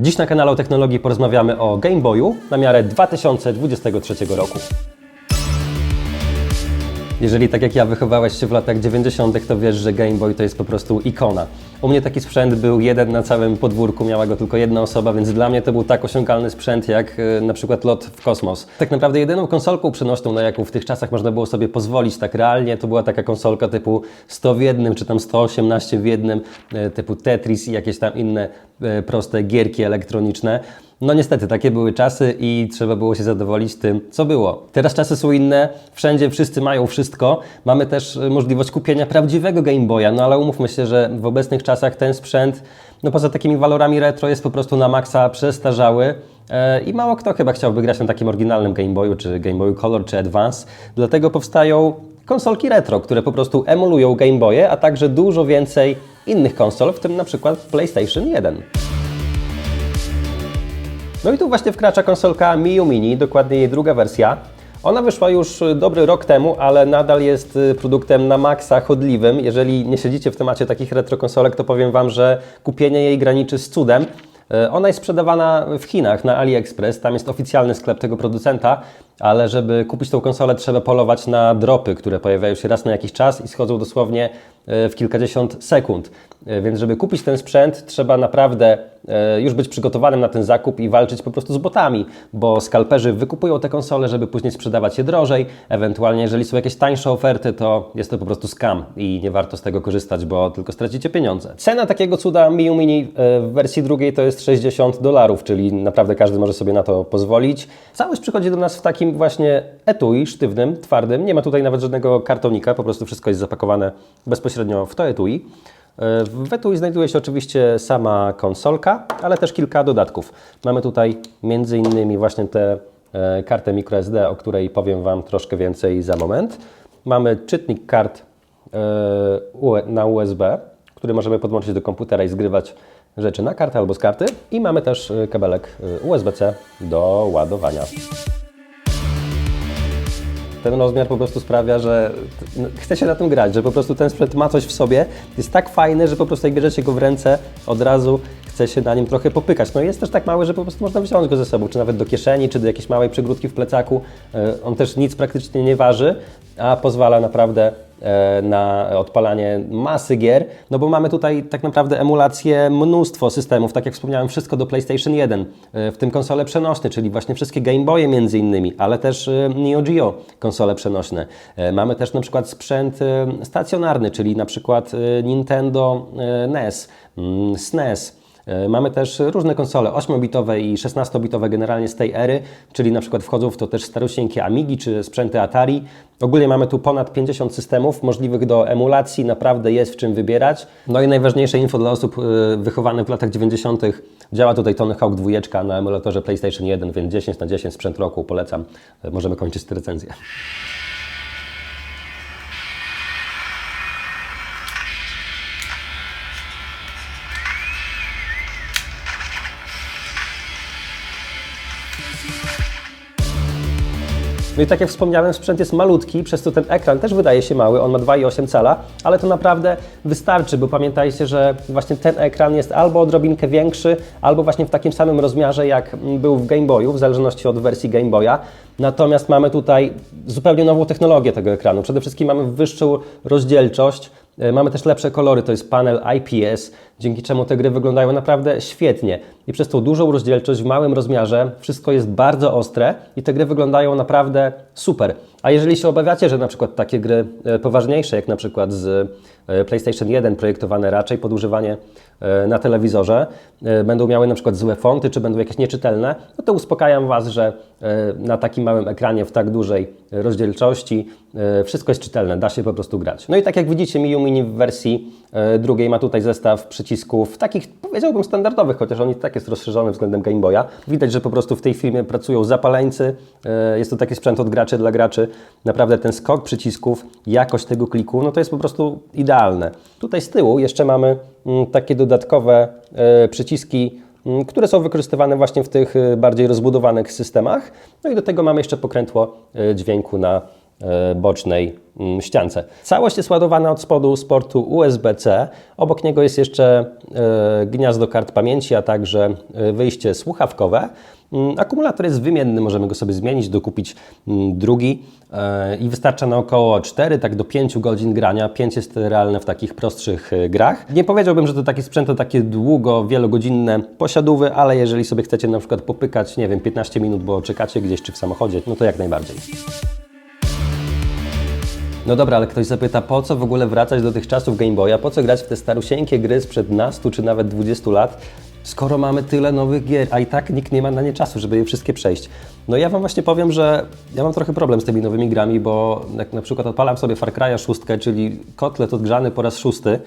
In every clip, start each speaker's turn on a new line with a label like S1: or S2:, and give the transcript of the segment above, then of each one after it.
S1: Dziś na kanale o technologii porozmawiamy o Game Boyu na miarę 2023 roku. Jeżeli tak jak ja wychowałeś się w latach 90., to wiesz, że Game Boy to jest po prostu ikona. U mnie taki sprzęt był jeden na całym podwórku, miała go tylko jedna osoba, więc dla mnie to był tak osiągalny sprzęt jak e, na przykład lot w kosmos. Tak naprawdę jedyną konsolką przenośną, na jaką w tych czasach można było sobie pozwolić tak realnie, to była taka konsolka typu 100 w jednym, czy tam 118 w jednym, e, typu Tetris i jakieś tam inne e, proste gierki elektroniczne. No niestety, takie były czasy i trzeba było się zadowolić tym, co było. Teraz czasy są inne, wszędzie wszyscy mają wszystko. Mamy też e, możliwość kupienia prawdziwego Game Boya, no ale umówmy się, że w obecnych czasach ten sprzęt, no poza takimi walorami retro, jest po prostu na maksa przestarzały. E, I mało kto chyba chciałby grać na takim oryginalnym Game Boyu, czy Game Boyu Color, czy Advance. Dlatego powstają konsolki retro, które po prostu emulują Game Boye, a także dużo więcej innych konsol, w tym na przykład PlayStation 1. No i tu właśnie wkracza konsolka Miu Mini, dokładnie jej druga wersja. Ona wyszła już dobry rok temu, ale nadal jest y, produktem na maksa chodliwym. Jeżeli nie siedzicie w temacie takich retro konsolek, to powiem Wam, że kupienie jej graniczy z cudem. Y, Ona jest sprzedawana w Chinach na AliExpress, tam jest oficjalny sklep tego producenta, ale żeby kupić tą konsolę trzeba polować na dropy, które pojawiają się raz na jakiś czas i schodzą dosłownie y, w kilkadziesiąt sekund. Y, Więc żeby kupić ten sprzęt trzeba naprawdę y, już być przygotowanym na ten zakup i walczyć po prostu z botami, bo skalperzy wykupują te konsole, żeby później sprzedawać je drożej. Ewentualnie jeżeli są jakieś tańsze oferty, to jest to po prostu scam i nie warto z tego korzystać, bo tylko stracicie pieniądze. Cena takiego cuda Miu Mini w wersji drugiej to jest 60 dolarów, czyli naprawdę każdy może sobie na to pozwolić. Całość przychodzi do nas w takim właśnie etui sztywnym, twardym. Nie ma tutaj nawet żadnego kartonika, po prostu wszystko jest zapakowane bezpośrednio w to etui. W etui znajduje się oczywiście sama konsolka, ale też kilka dodatków. Mamy tutaj między innymi właśnie tę e, kartę microSD, o której powiem Wam troszkę więcej za moment. Mamy czytnik kart e, na USB, który możemy podłączyć do komputera i zgrywać rzeczy na kartę albo z karty. I mamy też e, kabelek e, USB-C do ładowania ten rozmiar po prostu sprawia, że no, chce się na tym grać, że po prostu ten sprzęt ma coś w sobie, jest tak fajny, że po prostu jak bierzecie go w ręce, od razu chce się na nim trochę popykać. No jest też tak mały, że po prostu można wziąć go ze sobą, czy nawet do kieszeni, czy do jakiejś małej przygródki w plecaku. E, On też nic praktycznie nie waży, a pozwala naprawdę na odpalanie masy gier, no bo mamy tutaj tak naprawdę emulację mnóstwo systemów, tak jak wspomniałem, wszystko do PlayStation 1, e, w tym konsole przenośne, czyli właśnie wszystkie Game Boye między innymi, ale też e, Neo Geo konsole przenośne. E, Mamy też na przykład sprzęt e, stacjonarny, czyli na przykład e, Nintendo e, NES, mm, SNES, E, Mamy też różne konsole 8-bitowe i 16-bitowe generalnie z tej ery, czyli na przykład wchodzą w to też starosieńkie Amigi czy sprzęty Atari. Ogólnie mamy tu ponad 50 systemów możliwych do emulacji, naprawdę jest w czym wybierać. No i najważniejsze info dla osób e, wychowanych w latach 90. Działa tutaj Tony Hawk 2 na emulatorze PlayStation 1, więc 10 na 10 sprzęt roku polecam. E, Możemy kończyć tę recenzję. No i tak jak wspomniałem, sprzęt jest malutki, przez co ten ekran też wydaje się mały, on ma 2,8 cala, ale to naprawdę wystarczy, bo pamiętajcie, że właśnie ten ekran jest albo odrobinkę większy, albo właśnie w takim samym rozmiarze jak był w Game Boyu, w zależności od wersji Game Boya. Natomiast mamy tutaj zupełnie nową technologię tego ekranu. Przede wszystkim mamy wyższą rozdzielczość, E, Mamy też lepsze kolory, to jest panel IPS, dzięki czemu te gry wyglądają naprawdę świetnie. I przez tą dużą rozdzielczość w małym rozmiarze wszystko jest bardzo ostre i te gry wyglądają naprawdę super. A jeżeli się obawiacie, że na przykład takie gry e, poważniejsze, jak na przykład z e, PlayStation 1, projektowane raczej pod używanie e, na telewizorze, będą miały na przykład złe fonty, czy będą jakieś nieczytelne, no to uspokajam Was, że na takim małym ekranie w tak dużej rozdzielczości wszystko jest czytelne, da się po prostu grać. No i tak jak widzicie, Miu Mini w wersji drugiej ma tutaj zestaw przycisków takich, powiedziałbym, standardowych, chociaż on i tak jest rozszerzony względem Game Boya. Widać, że po prostu w tej firmie pracują zapaleńcy, e, jest to taki sprzęt od graczy dla graczy. Naprawdę ten skok przycisków, jakość tego kliku, no to jest po prostu idealne. Tutaj z tyłu jeszcze mamy mm, takie dodatkowe e, przyciski, mm, które są wykorzystywane właśnie w tych e, bardziej rozbudowanych systemach. No i do tego mamy jeszcze pokrętło dźwięku na bocznej mm, ściance. Całość jest ładowana od spodu z portu USB-C. Obok niego jest jeszcze e, gniazdo kart pamięci, a także e, wyjście słuchawkowe. Mm, Akumulator jest wymienny, możemy go sobie zmienić, dokupić mm, drugi e, i wystarcza na około 4, tak do 5 godzin grania. 5 jest realne w takich prostszych e, grach. Nie powiedziałbym, że to taki sprzęt to takie długo, wielogodzinne posiadówy, ale jeżeli sobie chcecie na przykład popykać, nie wiem, 15 minut, bo czekacie gdzieś czy w samochodzie, no to jak najbardziej. No dobra, ale ktoś zapyta, po co w ogóle wracać do tych czasów Game Boya, po co grać w te starusieńkie gry sprzed nastu czy nawet 20 lat, skoro mamy tyle nowych gier, a i tak nikt nie ma na nie czasu, żeby je wszystkie przejść. No ja Wam właśnie powiem, że ja mam trochę problem z tymi nowymi grami, bo jak na przykład odpalam sobie Far Cry'a 6, czyli kotlet odgrzany po raz szósty,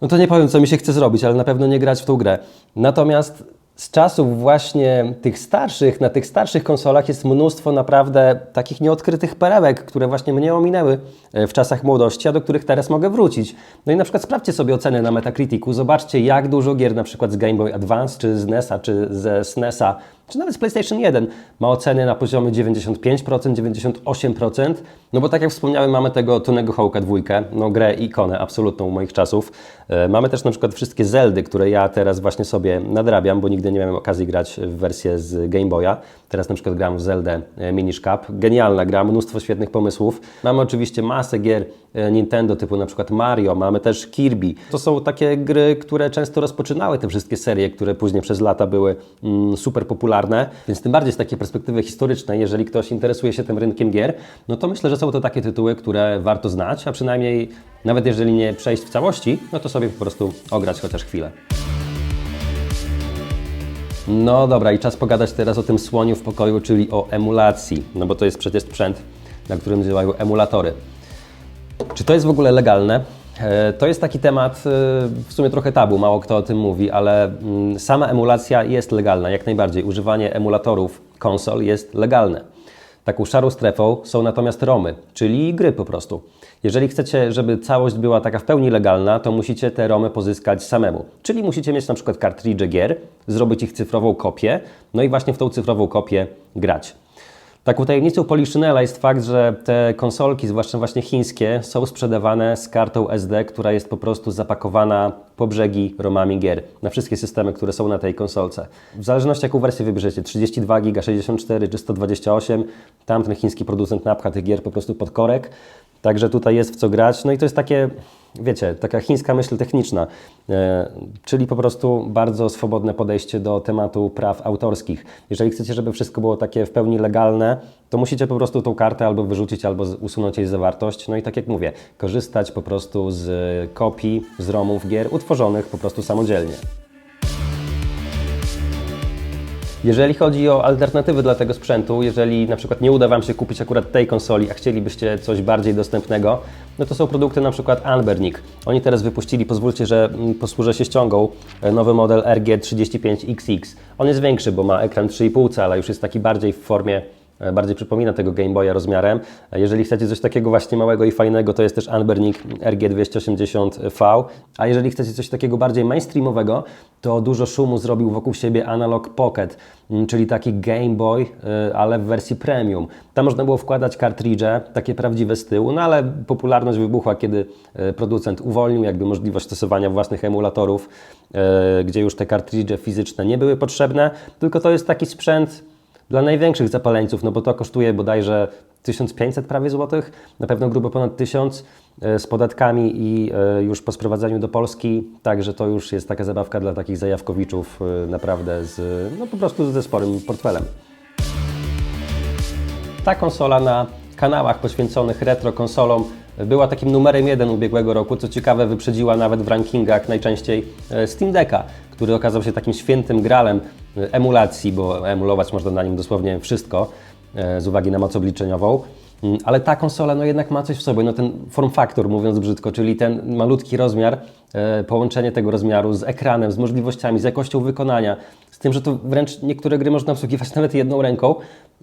S1: no to nie powiem, co mi się chce zrobić, ale na pewno nie grać w tą grę. Natomiast z czasów właśnie tych starszych, na tych starszych konsolach jest mnóstwo naprawdę takich nieodkrytych perełek, które właśnie mnie ominęły e, w czasach młodości, a do których teraz mogę wrócić. No i na przykład sprawdźcie sobie oceny na Metacriticu, zobaczcie jak dużo gier na przykład z Game Boy Advance, czy z NES-a, czy ze SNES-a, czy nawet z PlayStation 1 ma oceny na poziomie 95%, 98%, no bo tak jak wspomniałem, mamy tego Tonego Hawka dwójkę, no grę ikonę absolutną moich czasów. E, Mamy też na przykład wszystkie Zeldy, które ja teraz właśnie sobie nadrabiam, bo nigdy nie miałem okazji grać w wersję z Game Boya. Teraz na przykład gram w Zeldę e, Minish Cap. Genialna gra, mnóstwo świetnych pomysłów. Mamy oczywiście masę gier e, Nintendo typu na przykład Mario, mamy też Kirby. To są takie gry, które często rozpoczynały te wszystkie serie, które później przez lata były mm, super popularne, więc tym bardziej z takiej perspektywy historycznej, jeżeli ktoś interesuje się tym rynkiem gier, no to myślę, że są to takie tytuły, które warto znać, a przynajmniej nawet jeżeli nie przejść w całości, no to sobie po prostu ograć chociaż chwilę. No dobra, i czas pogadać teraz o tym słoniu w pokoju, czyli o emulacji, no bo to jest przecież sprzęt, na którym działają emulatory. Czy to jest w ogóle legalne? E, To jest taki temat e, w sumie trochę tabu, mało kto o tym mówi, ale mm, sama emulacja jest legalna, jak najbardziej. Używanie emulatorów konsol jest legalne. Taką szarą strefą są natomiast ROMy, czyli gry po prostu. Jeżeli chcecie, żeby całość była taka w pełni legalna, to musicie te ROMy pozyskać samemu. Czyli musicie mieć na przykład kartridże gier, zrobić ich cyfrową kopię, no i właśnie w tą cyfrową kopię grać. Taką tajemnicą Poliszynela jest fakt, że te konsolki, zwłaszcza właśnie chińskie, są sprzedawane z kartą SD, która jest po prostu zapakowana po brzegi romami gier na wszystkie systemy, które są na tej konsolce. W zależności jaką wersję wybierzecie, 32 GB, 64 czy 128, tamten chiński producent napcha tych gier po prostu pod korek. Także tutaj jest w co grać. No i to jest takie, wiecie, taka chińska myśl techniczna, e, czyli po prostu bardzo swobodne podejście do tematu praw autorskich. Jeżeli chcecie, żeby wszystko było takie w pełni legalne, to musicie po prostu tą kartę albo wyrzucić, albo usunąć jej zawartość. No i tak jak mówię, korzystać po prostu z kopii, z romów gier utworzonych po prostu samodzielnie. Jeżeli chodzi o alternatywy dla tego sprzętu, jeżeli na przykład nie uda Wam się kupić akurat tej konsoli, a chcielibyście coś bardziej dostępnego, no to są produkty na przykład Anbernic. Oni teraz wypuścili, pozwólcie, że mm, posłużę się ściągą, e, nowy model RG35XX. On jest większy, bo ma ekran 3,5 cala, już jest taki bardziej w formie bardziej przypomina tego Game Boya rozmiarem. E, Jeżeli chcecie coś takiego właśnie małego i fajnego, to jest też Anbernic RG280V. A jeżeli chcecie coś takiego bardziej mainstreamowego, to dużo szumu zrobił wokół siebie Analog Pocket, mm, czyli taki Game Boy, y, ale w wersji premium. Tam można było wkładać kartridże, takie prawdziwe z tyłu, no ale popularność wybuchła, kiedy producent uwolnił jakby możliwość stosowania własnych emulatorów, gdzie już te kartridże fizyczne nie były potrzebne, tylko to jest taki sprzęt dla największych zapaleńców, no bo to kosztuje bodajże 1500 prawie złotych, na pewno grubo ponad 1000 e, z podatkami i e, już po sprowadzeniu do Polski, także to już jest taka zabawka dla takich zajawkowiczów e, naprawdę z, no po prostu ze sporym portfelem. Ta konsola na kanałach poświęconych retro konsolom była takim numerem jeden ubiegłego roku. Co ciekawe, wyprzedziła nawet w rankingach najczęściej e, Steam Decka, który okazał się takim świętym gralem e, emulacji, bo emulować można na nim dosłownie wszystko e, z uwagi na moc obliczeniową. Mm, Ale ta konsola no jednak ma coś w sobie, no ten form factor mówiąc brzydko, czyli ten malutki rozmiar połączenie tego rozmiaru z ekranem, z możliwościami, z jakością wykonania, z tym, że to wręcz niektóre gry można obsługiwać nawet jedną ręką.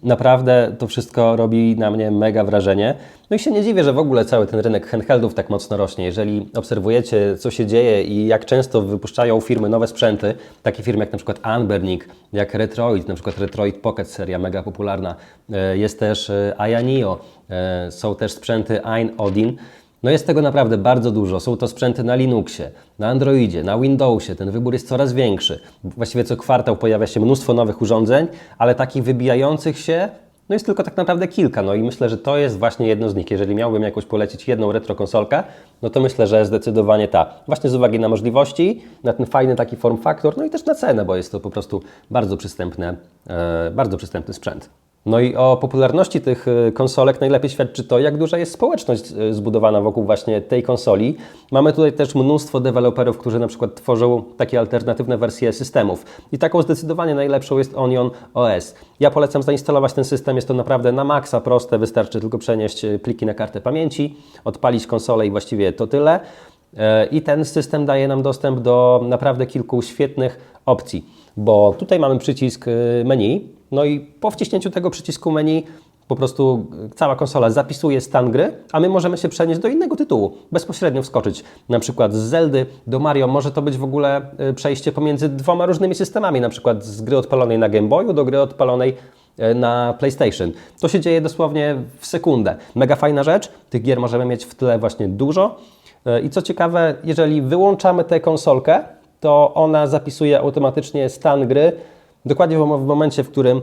S1: Naprawdę to wszystko robi na mnie mega wrażenie. No i się nie dziwię, że w ogóle cały ten rynek handheldów tak mocno rośnie. Jeżeli obserwujecie, co się dzieje i jak często wypuszczają firmy nowe sprzęty, takie firmy jak na przykład Anbernic, jak Retroid, na przykład Retroid Pocket seria mega popularna, e, jest też e, Aya Neo, e, są też sprzęty Ein Odin. No jest tego naprawdę bardzo dużo. Są to sprzęty na Linuxie, na Androidzie, na Windowsie. Ten wybór jest coraz większy. Właściwie co kwartał pojawia się mnóstwo nowych urządzeń, ale takich wybijających się no jest tylko tak naprawdę kilka. No i myślę, że to jest właśnie jedno z nich. Jeżeli miałbym jakoś polecić jedną retro konsolkę, no to myślę, że zdecydowanie ta. Właśnie z uwagi na możliwości, na ten fajny taki form factor, no i też na cenę, bo jest to po prostu bardzo przystępne, e, bardzo przystępny sprzęt. No i o popularności tych y, konsolek najlepiej świadczy to, jak duża jest społeczność y, zbudowana wokół właśnie tej konsoli. Mamy tutaj też mnóstwo deweloperów, którzy na przykład tworzą takie alternatywne wersje systemów. I taką zdecydowanie najlepszą jest Onion OS. Ja polecam zainstalować ten system, jest to naprawdę na maksa proste, wystarczy tylko przenieść y, pliki na kartę pamięci, odpalić konsolę i właściwie to tyle. I ten system daje nam dostęp do naprawdę kilku świetnych opcji, bo tutaj mamy przycisk menu, no i po wciśnięciu tego przycisku menu po prostu cała konsola zapisuje stan gry, a my możemy się przenieść do innego tytułu, bezpośrednio wskoczyć. Na przykład z Zeldy do Mario może to być w ogóle y, przejście pomiędzy dwoma różnymi systemami, na przykład z gry odpalonej na Game Boyu do gry odpalonej y, na PlayStation. To się dzieje dosłownie w sekundę. Mega fajna rzecz, tych gier możemy mieć w tle właśnie dużo. Y, I co ciekawe, jeżeli wyłączamy tę konsolkę, to ona zapisuje automatycznie stan gry Dokładnie w momencie, w którym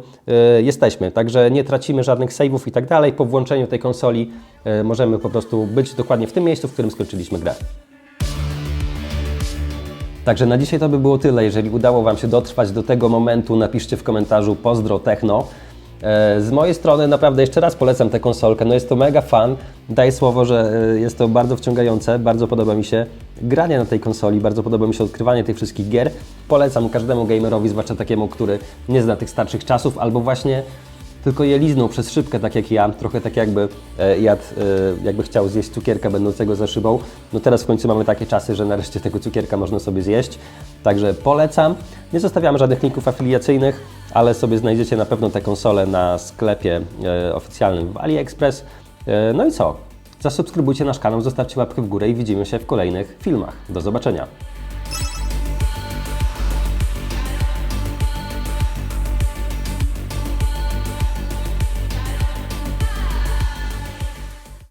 S1: y, jesteśmy. Także nie tracimy żadnych saveów i tak dalej. Po włączeniu tej konsoli y, możemy po prostu być dokładnie w tym miejscu, w którym skończyliśmy grę. Także na dzisiaj to by było tyle. Jeżeli udało Wam się dotrwać do tego momentu, napiszcie w komentarzu pozdro techno. E, z mojej strony naprawdę jeszcze raz polecam tę konsolkę. No jest to mega fan. Daję słowo, że e, jest to bardzo wciągające. Bardzo podoba mi się granie na tej konsoli, bardzo podoba mi się odkrywanie tych wszystkich gier. Polecam każdemu gamerowi, zwłaszcza takiemu, który nie zna tych starszych czasów, albo właśnie tylko je liznął przez szybkę, tak jak ja, trochę tak jakby e, jadł, e, jakby chciał zjeść cukierka będącego za szybą. No teraz w końcu mamy takie czasy, że nareszcie tego cukierka można sobie zjeść. Także polecam. Nie zostawiamy żadnych linków afiliacyjnych, ale sobie znajdziecie na pewno te konsole na sklepie oficjalnym w AliExpress. E, no i co? Zasubskrybujcie nasz kanał, zostawcie łapkę w górę i widzimy się w kolejnych filmach. Do zobaczenia.